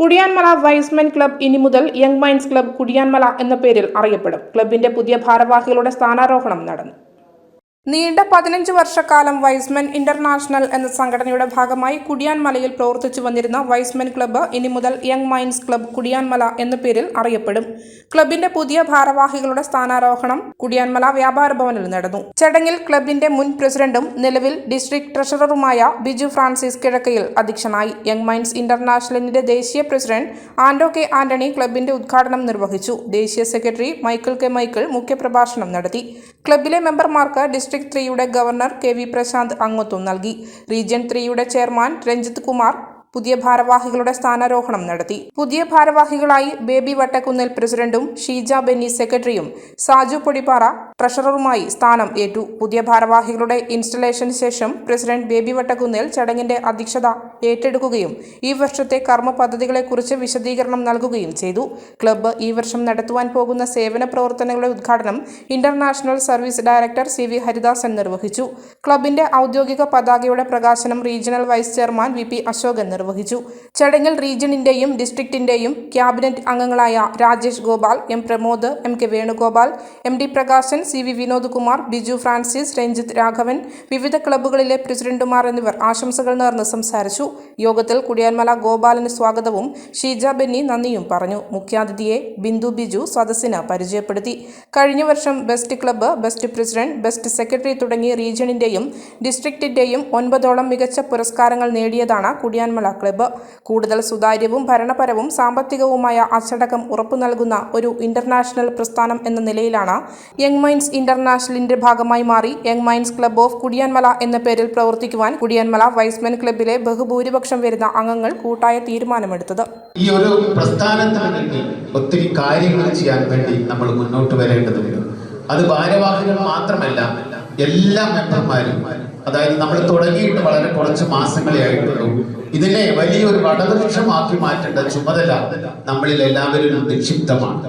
Kudiyanmala wise men club ഇനി മുതൽ young mines club Kudiyanmala എന്ന പേരിൽ അറിയപ്പെടും. ക്ലബിന്റെ പുതിയ ഭാരവാഹികളുടെ സ്ഥാനാരോഹണം നടന്നു. നീണ്ട പതിനഞ്ച് വർഷക്കാലം വൈസ്മെൻ ഇന്റർനാഷണൽ എന്ന സംഘടനയുടെ ഭാഗമായി കുടിയാൻമലയിൽ പ്രവർത്തിച്ചു വന്നിരുന്ന വൈസ്മെൻ ക്ലബ്ബ് ഇനി മുതൽ യങ് മൈൻസ് ക്ലബ്ബ് കുടിയാൻമല എന്ന പേരിൽ അറിയപ്പെടും. ക്ലബിന്റെ പുതിയ ഭാരവാഹികളുടെ സ്ഥാനാരോഹണം കുടിയാൻമല വ്യാപാര ഭവനിൽ നടന്നു. ചടങ്ങിൽ ക്ലബിന്റെ മുൻ പ്രസിഡന്റും നിലവിൽ ഡിസ്ട്രിക്ട് ട്രഷററുമായ ബിജു ഫ്രാൻസിസ് കിഴക്കയിൽ അധ്യക്ഷനായി. യങ് മൈൻസ് ഇന്റർനാഷണലിന്റെ ദേശീയ പ്രസിഡന്റ് ആന്റോ കെ ആന്റണി ക്ലബിന്റെ ഉദ്ഘാടനം നിർവഹിച്ചു. ദേശീയ സെക്രട്ടറി മൈക്കിൾ കെ മൈക്കിൾ മുഖ്യപ്രഭാഷണം നടത്തി. ക്ലബിലെ മെമ്പർമാർക്ക് ഡിസ്ട്രിക്ട് ത്രീയുടെ ഗവർണർ കെ വി പ്രശാന്ത് അംഗത്വം നൽകി. റീജിയൻ ത്രീയുടെ ചെയർമാൻ രഞ്ജിത്ത് കുമാർ പുതിയ ഭാരവാഹികളുടെ സ്ഥാനാരോഹണം നടത്തി. പുതിയ ഭാരവാഹികളായി ബേബി വട്ടക്കുന്നിൽ പ്രസിഡന്റും ഷീജ ബെന്നി സെക്രട്ടറിയും സാജു പൊടിപ്പാറ ട്രഷററുമായി സ്ഥാനം ഏറ്റു. പുതിയ ഭാരവാഹികളുടെ ഇൻസ്റ്റലേഷന് ശേഷം പ്രസിഡന്റ് ബേബി വട്ടക്കുന്നിൽ ചടങ്ങിന്റെ അധ്യക്ഷത ഏറ്റെടുക്കുകയും ഈ വർഷത്തെ കർമ്മ പദ്ധതികളെക്കുറിച്ച് വിശദീകരണം നൽകുകയും ചെയ്തു. ക്ലബ്ബ് ഈ വർഷം നടത്തുവാൻ പോകുന്ന സേവന പ്രവർത്തനങ്ങളുടെ ഉദ്ഘാടനം international service director C V Haridasan നിർവഹിച്ചു. ക്ലബിന്റെ ഔദ്യോഗിക പതാകയുടെ പ്രകാശനം regional vice chairman V P Ashokan നിർവഹിച്ചു. ചടങ്ങിൽ റീജിയണിന്റെയും ഡിസ്ട്രിക്റ്റിന്റെയും ക്യാബിനറ്റ് അംഗങ്ങളായ Rajesh Gopal M Pramod M K Venugopal M D Prakashan C V Vinod Kumar Biju Francis Ranjith Raghavan വിവിധ ക്ലബ്ബുകളിലെ പ്രസിഡന്റുമാർ എന്നിവർ ആശംസകൾ നേർന്ന് സംസാരിച്ചു. യോഗത്തിൽ കുടിയാൻമല ഗോപാലന് സ്വാഗതവും ഷീജ ബെന്നി നന്ദിയും പറഞ്ഞു. മുഖ്യാതിഥിയെ ബിന്ദു ബിജു സദസ്സിന് പരിചയപ്പെടുത്തി. കഴിഞ്ഞ വർഷം best club best president best secretary തുടങ്ങി റീജിയണിന്റെയും ഡിസ്ട്രിക്റ്റിന്റെയും ഒൻപതോളം മികച്ച പുരസ്കാരങ്ങൾ നേടിയതാണ് കുടിയാൻമല ക്ലബ്ബ്. കൂടുതൽ സുതാര്യവും ഭരണപരവും സാമ്പത്തികവുമായ അച്ചടക്കം ഉറപ്പു നൽകുന്ന ഒരു ഇന്റർനാഷണൽ പ്രസ്ഥാനം എന്ന നിലയിലാണ് യങ് മൈൻഡ്സ് ഇന്റർനാഷണലിന്റെ ഭാഗമായി മാറി young minds club of Kudiyanmala എന്ന പേരിൽ പ്രവർത്തിക്കുവാൻ കുടിയാൻമല വൈസ്മെൻ ക്ലബ്ബിലെ ബഹുഭൂരിപക്ഷം വരുന്ന അംഗങ്ങൾ കൂട്ടായ തീരുമാനമെടുത്തത്. ഈ ഒരു പ്രസ്ഥാനത്തിന് ഒത്തിരി കാര്യങ്ങൾ ചെയ്യാൻ വേണ്ടി നമ്മൾ മുന്നോട്ട് വരേണ്ടതുണ്ട്. അത് ഭാരവാഹികൾ മാത്രമല്ല എല്ലാ മെമ്പർമാരും അതായത് നമ്മൾ തുടങ്ങിയിട്ട് വളരെ കുറച്ച് മാസങ്ങളെ ആയിട്ടുള്ളൂ ഇതിനെ വലിയൊരു വടവൃക്ഷമാക്കി മാറ്റേണ്ട ചുമതല നമ്മളിൽ എല്ലാവരിലും നിക്ഷിപ്തമാണ്.